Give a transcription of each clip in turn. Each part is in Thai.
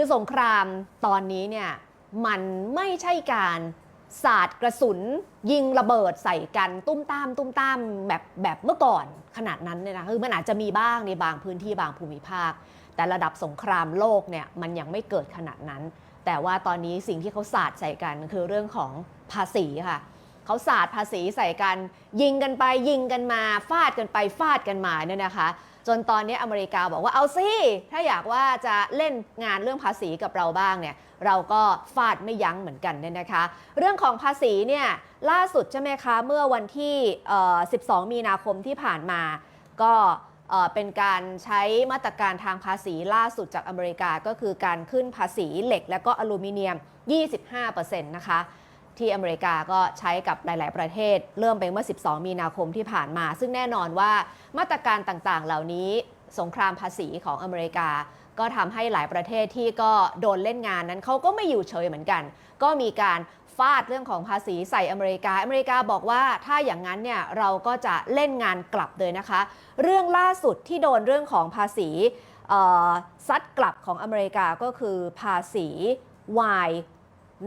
คือสงครามตอนนี้เนี่ยมันไม่ใช่การสาดกระสุน ยิงระเบิดใส่กันตุ้มตามตุ้มตามแบบแบบเมื่อก่อนขนาดนั้นเนี่ยนะคือมันอาจจะมีบ้างในบางพื้นที่บางภูมิภาค แต่ระดับสงครามโลกเนี่ยมันยังไม่เกิดขนาดนั้น แต่ว่าตอนนี้สิ่งที่เขาสาดใส่กันคือเรื่องของภาษีค่ะเขาสาดภาษีใส่กัน ยิงกันไปยิงกันมาฟาดกันไปฟาดกันมาเนี่ยนะคะ จนตอนนี้อเมริกาบอกว่าเอาสิถ้าอยากว่าจะเล่นงานเรื่องภาษีกับเราบ้างเนี่ยเราก็ฟาดไม่ยั้งเหมือนกันเนี่ยนะคะ เรื่องของภาษีเนี่ยล่าสุดใช่ไหมคะเมื่อวันที่ 12 มีนาคมที่ผ่านมาก็เอ่อเป็นการใช้มาตรการทางภาษีล่าสุดจากอเมริกาก็คือการขึ้นภาษีเหล็กและก็อลูมิเนียม 25%นะคะ ที่อเมริกาก็ใช้กับหลาย ๆ ประเทศ เริ่มไปเมื่อ 12 มีนาคมที่ผ่านมา ซึ่งแน่นอนว่ามาตรการต่าง ๆ เหล่านี้สงครามภาษีของอเมริกา ก็ทำให้หลายประเทศที่ก็โดนเล่นงานนั้นเขาก็ไม่อยู่เฉยเหมือนกัน ก็มีการฟาดเรื่องของภาษีใส่อเมริกา อเมริกาบอกว่าถ้าอย่างนั้นเนี่ยเราก็จะเล่นงานกลับเลยนะคะ เรื่องล่าสุดที่โดนเรื่องของภาษีซัดกลับของอเมริกาก็คือภาษีไวาย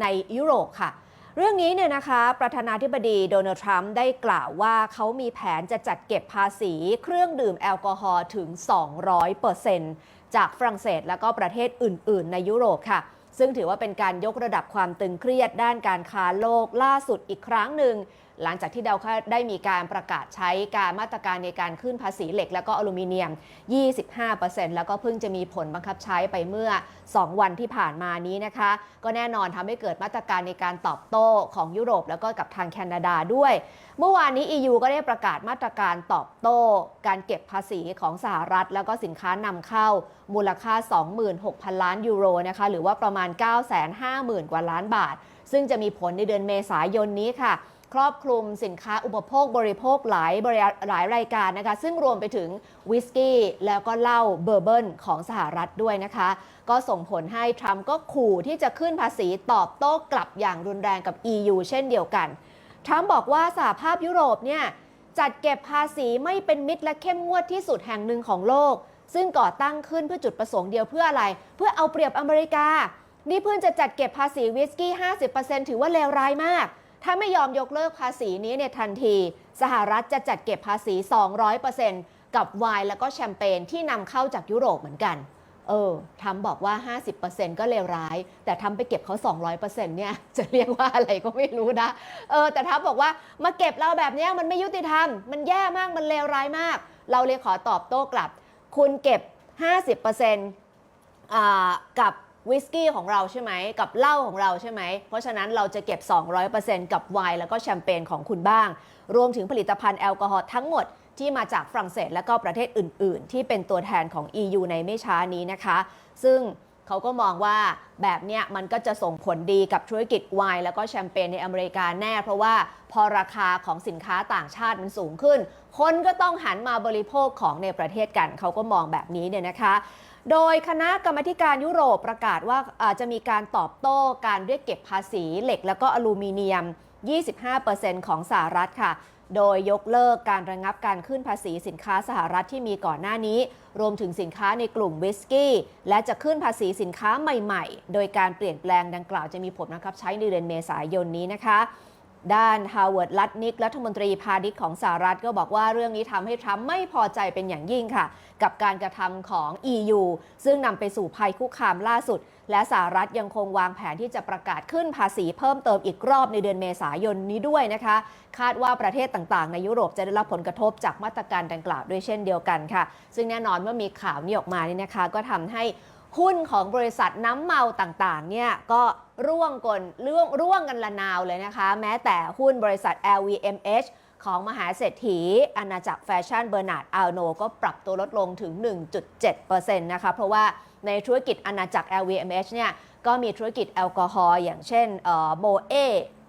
ในยุโรปค่ะ เรื่องนี้เนี่ยนะคะประธานาธิบดีโดนัลด์ทรัมป์ได้กล่าวว่าเขามีแผนจะจัดเก็บภาษีเครื่องดื่มแอลกอฮอล์ถึง 200%จากฝรั่งเศสและก็ประเทศอื่น ๆ ในยุโรปค่ะ ซึ่งถือว่าเป็นการยกระดับความตึงเครียดด้านการค้าโลกล่าสุดอีกครั้งหนึ่ง หลังจากที่เดาค่าได้มีการประกาศใช้การมาตรการในการขึ้นภาษีเหล็ก และก็อลูมิเนียม 25%แล้วก็เพิ่งจะมีผลบังคับใช้ไปเมื่อ 2 วันที่ผ่านมานี้นะคะ ก็แน่นอนทำให้เกิดมาตรการในการตอบโต้ของยุโรป แล้วก็กับทางแคนาดาด้วย เมื่อวานนี้ EU ก็ได้ประกาศมาตรการตอบโต้ การเก็บภาษีของสหรัฐ แล้วก็สินค้านำเข้ามูลค่า 26,000 ล้านยูโรนะคะหรือว่าประมาณ 950,000 กว่าล้านบาท ซึ่งจะมีผลในเดือนเมษายนนี้ค่ะ ครอบคลุมสินค้าอุปโภคบริโภคหลายบริหลายรายการนะคะ ซึ่งรวมไปถึงวิสกี้แล้วก็เหล้าเบอร์เบิลของสหรัฐด้วยนะคะ ก็ส่งผลให้ทรัมป์ก็ขู่ที่จะขึ้นภาษีตอบโต้กลับอย่างรุนแรงกับ EU เช่นเดียวกัน ทรัมป์บอกว่าสหภาพยุโรปเนี่ยจัดเก็บภาษีไม่เป็นมิตรและเข้มงวดที่สุดแห่งหนึ่งของโลก ซึ่งก่อตั้งขึ้นเพื่อจุดประสงค์เดียวเพื่ออะไร เพื่อเอาเปรียบอเมริกา นี่เพิ่งจะจัดเก็บภาษีวิสกี้ 50%ถือว่าเลวร้ายมาก ถ้าไม่ยอมยกเลิกภาษีนี้เนี่ยทันที สหรัฐจะจัดเก็บภาษี 200%กับไวน์แล้วก็แชมเปญที่นำเข้าจากยุโรปเหมือนกัน เออทำบอกว่า 50%ก็เลวร้าย แต่ทำไปเก็บเขา 200%เนี่ยจะเรียกว่าอะไรก็ไม่รู้นะ เออ แต่ทับบอกว่ามาเก็บเราแบบนี้มันไม่ยุติธรรม มันแย่มาก มันเลวร้ายมาก เราเลยขอตอบโต้กลับ คุณเก็บ 50%อ่ากับ วิสกี้ของเราใช่ไหมกับเหล้าของเราใช่ไหม เพราะฉะนั้นเราจะเก็บ 200%กับไวน์แล้วก็แชมเปญของคุณบ้าง รวมถึงผลิตภัณฑ์แอลกอฮอล์ทั้งหมดที่มาจากฝรั่งเศสและก็ประเทศอื่น ๆ ที่เป็นตัวแทนของ EU ในไม่ช้านี้นะคะ ซึ่งเขาก็มองว่าแบบเนี้ยมันก็จะส่งผลดีกับธุรกิจไวน์แล้วก็แชมเปญในอเมริกาแน่ เพราะว่าพอราคาของสินค้าต่างชาติมันสูงขึ้น คนก็ต้องหันมาบริโภคของในประเทศกัน เขาก็มองแบบนี้เนี่ยนะคะ โดยคณะกรรมการยุโรปประกาศว่าจะมีการตอบโต้การเรียกเก็บภาษีเหล็กแล้วก็อลูมิเนียม 25%ของสหรัฐค่ะโดยยกเลิกการระงับการขึ้นภาษีสินค้าสหรัฐที่มีก่อนหน้านี้ รวมถึงสินค้าในกลุ่มวิสกี้ และจะขึ้นภาษีสินค้าใหม่ๆ โดยการเปลี่ยนแปลงดังกล่าวจะมีผลบังคับใช้ในเดือนเมษายนนี้นะคะ ด้านฮาวเวิร์ด ลัตนิก รัฐมนตรีพาณิชย์ของสหรัฐก็บอกว่าเรื่องนี้ทำให้ทรัมป์ไม่พอใจเป็นอย่างยิ่งค่ะ กับการกระทำของ EU ซึ่งนำไปสู่ภัยคุกคามล่าสุด และสหรัฐยังคงวางแผนที่จะประกาศขึ้นภาษีเพิ่มเติมอีกรอบในเดือนเมษายนนี้ด้วยนะคะ คาดว่าประเทศต่างๆ ในยุโรปจะได้รับผลกระทบจากมาตรการดังกล่าวด้วยเช่นเดียวกันค่ะ ซึ่งแน่นอนเมื่อมีข่าวนี้ออกมานี่นะคะ ก็ทำให้ หุ้นของบริษัทน้ำเมาต่างๆเนี่ยก็ร่วงกลร่วงร่วงกันละนาวเลยนะคะ แม้แต่หุ้นบริษัท LVMH ของมหาเศรษฐี อาณาจักรแฟชั่นเบอร์นาร์ดอัลโนก็ปรับตัวลดลงถึง 1.7%นะคะ เพราะว่าในธุรกิจอาณาจักร LVMH เนี่ยก็มีธุรกิจแอลกอฮอล์อย่างเช่นโมเอ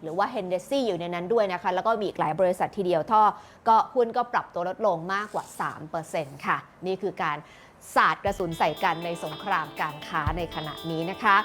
หรือว่าเฮนเดซี่อยู่ในนั้นด้วยนะคะ แล้วก็มีอีกหลายบริษัททีเดียวท่อ ก็หุ้นก็ปรับตัวลดลงมากกว่า 3%ค่ะ นี่คือการ สาดกระสุนใส่กันในสงครามการค้าในขณะนี้นะคะ